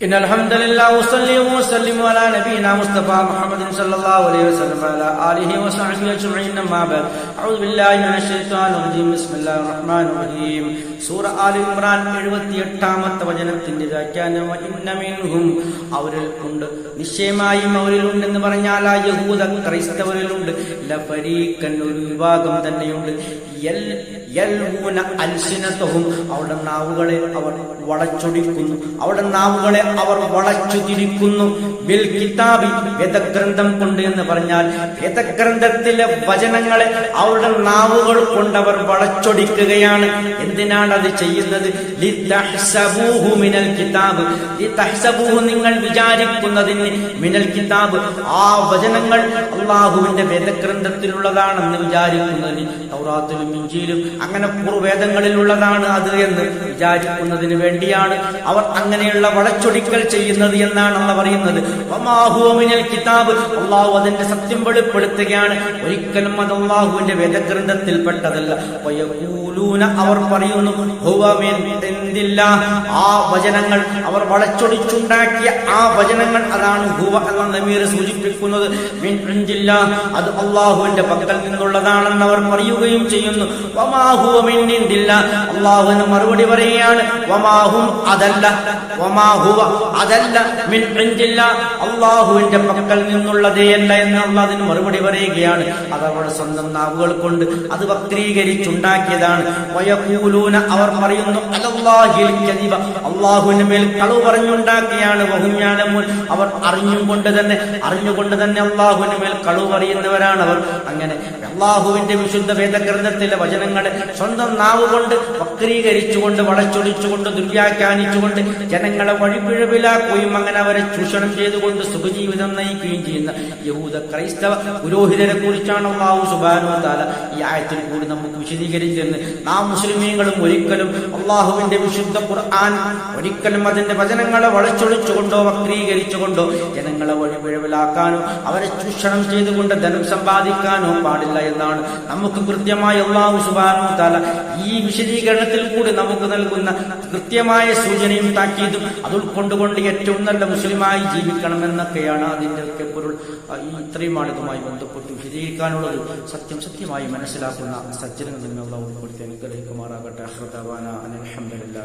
إن الحمد لله وصلي وسلم على نبينا مصطفى محمد صلى الله عليه وسلم وعلى آله وصحبه أجمعين أما بعد أعوذ بالله من الشيطان الرجيم بسم الله الرحمن الرحيم സൂറ all Imran എഴുപത്തിയെട്ടാമത്തെ വചനത്തിന്റെ വ്യാഖ്യാനം ഇന്ന മിൻഹും അവരിൽ ഉണ്ട് നിശ്ചയമായും അവരിലുണ്ടെന്ന് പറഞ്ഞാൽ ആ യഹൂദ ക്രൈസ്തവരിലുണ്ട് ലഫരീക്കൻ ഒരു വിഭാഗം തന്നെയുണ്ട് യൽ യൽഹൂന അൽസിനത്തഹും അവരുടെ നാവുകളെ അവർ വളച്ചൊടിക്കുന്നു അവരുടെ നാവുകളെ അവർ വളച്ചു തിരിക്കുന്നു കിതാബി വേദഗ്രന്ഥം കൊണ്ട് എന്ന് പറഞ്ഞാൽ വേദഗ്രന്ഥത്തിലെ വചനങ്ങളെ അവരുടെ നാവുകൾ കൊണ്ട് അവർ വളച്ചൊടിക്കുകയാണ്. എന്തിനാണ് അത് ചെയ്യുന്നത് മിനൽ കിതാബ്. നിങ്ങൾ വിചാരിക്കുന്നതിന് മിനൽ കിതാബ്. ആ വചനങ്ങൾ അള്ളാഹുവിന്റെ വേദഗ്രന്ഥത്തിലുള്ളതാണെന്ന് വിചാരിക്കുന്നതിന് തൗറാത്തിലും ഇഞ്ചിയിലും അങ്ങനെ പൂർവേദങ്ങളിലുള്ളതാണ് അത് എന്ന് വിചാരിക്കുന്നതിന് വേണ്ടിയാണ് അവർ അങ്ങനെയുള്ള വളച്ചൊടിക്കൽ ചെയ്യുന്നത് എന്നാണ് അള്ള പറയുന്നത് കിതാബ്. അള്ളാഹു അതിന്റെ സത്യം വെളിപ്പെടുത്തുകയാണ്. ഒരിക്കലും അത് അള്ളാഹുവിന്റെ വേദഗ്രന്ഥത്തിൽപ്പെട്ടതല്ല. പെട്ടതല്ല അവർ പറയുന്നു. ആ വചനങ്ങൾ അവർ വളച്ചൊടിച്ചുണ്ടാക്കിയ ആ വചനങ്ങൾ അതാണ് ഹുവ എന്ന നമീർ സൂചിപ്പിക്കുന്നത്. അത് അള്ളാഹുവിന്റെ പക്കൽ നിന്നുള്ളതാണെന്ന് അവർ പറയുകയും ചെയ്യുന്നു. അള്ളാഹുവിന് മറുപടി പറയുകയാണ് അതല്ല. വമാഹുവ അതല്ല. അള്ളാഹുവിന്റെ പക്കൽ നിന്നുള്ളതേയല്ല എന്ന് അള്ളാഹ് മറുപടി പറയുകയാണ്. അത് അവരുടെ സ്വന്തം നാവുകൾ കൊണ്ട് അത് വക്രീകരിച്ചുണ്ടാക്കിയതാണ്. അവർ പറയുന്നു അള്ളാഹുവിന്റെ മേൽ കളവ് പറഞ്ഞുണ്ടാക്കിയാണ്. അവർ അറിഞ്ഞുകൊണ്ട് തന്നെ അറിഞ്ഞുകൊണ്ട് തന്നെ അള്ളാഹുവിന്റെ മേൽ കളവ് പറയുന്നവരാണ് അവർ. അങ്ങനെ അള്ളാഹുവിന്റെ വിശുദ്ധ വേദഗ്രന്ഥത്തിലെ വചനങ്ങളെ സ്വന്തം നാവ് കൊണ്ട് വക്രീകരിച്ചുകൊണ്ട് വളച്ചൊടിച്ചുകൊണ്ട് ദുർവ്യാഖ്യാനിച്ചുകൊണ്ട് ജനങ്ങളെ വഴിപിഴവിലാക്കുകയും അങ്ങനെ അവരെ ചൂഷണം ചെയ്തുകൊണ്ട് സുഖജീവിതം നയിക്കുകയും ചെയ്യുന്ന യഹൂദ ക്രൈസ്തവ പുരോഹിതരെ കുറിച്ചാണ് അള്ളാഹു സുബാനു താല ഈ ആയത്തിൽ കൂടി നമുക്ക് വിശദീകരിച്ചിരുന്നത് നാം മുസ്ലിമീങ്ങളും ഒരിക്കലും അള്ളാഹുവിന്റെ വിശുദ്ധ ഖുർആൻ ഒരിക്കലും അതിന്റെ വചനങ്ങളെ വളച്ചൊളിച്ചുകൊണ്ടോ വക്രീകരിച്ചുകൊണ്ടോ ജനങ്ങളെ വഴിപിഴവിലാക്കാനോ അവരെ ചൂഷണം ചെയ്തുകൊണ്ട് ധനം സമ്പാദിക്കാനോ പാടില്ല എന്നാണ് നമുക്ക് കൃത്യമായി അള്ളാഹു സുബാനു താല ഈ വിശദീകരണത്തിൽ കൂടി നമുക്ക് നൽകുന്ന കൃത്യമായ സൂചനയും താക്കീതും അത് ഉൾക്കൊണ്ടുകൊണ്ട് ഏറ്റവും നല്ല മുസ്ലിമായി ജീവിക്കണം എന്നൊക്കെയാണ് അതിന്റെ ഒക്കെ പൊരുൾ ഇത്രയുമാണ് ഇതുമായി ബന്ധപ്പെട്ട് വിശദീകരിക്കാനുള്ളത് സത്യം സത്യമായി മനസ്സിലാക്കുന്ന സജ്ജനങ്ങൾ നിന്നുള്ള ഉൾപ്പെടുത്തി അനുഗ്രഹിക്കുമാറാകട്ടെ. അഹ്റദാന അലഹമ്മദില്ല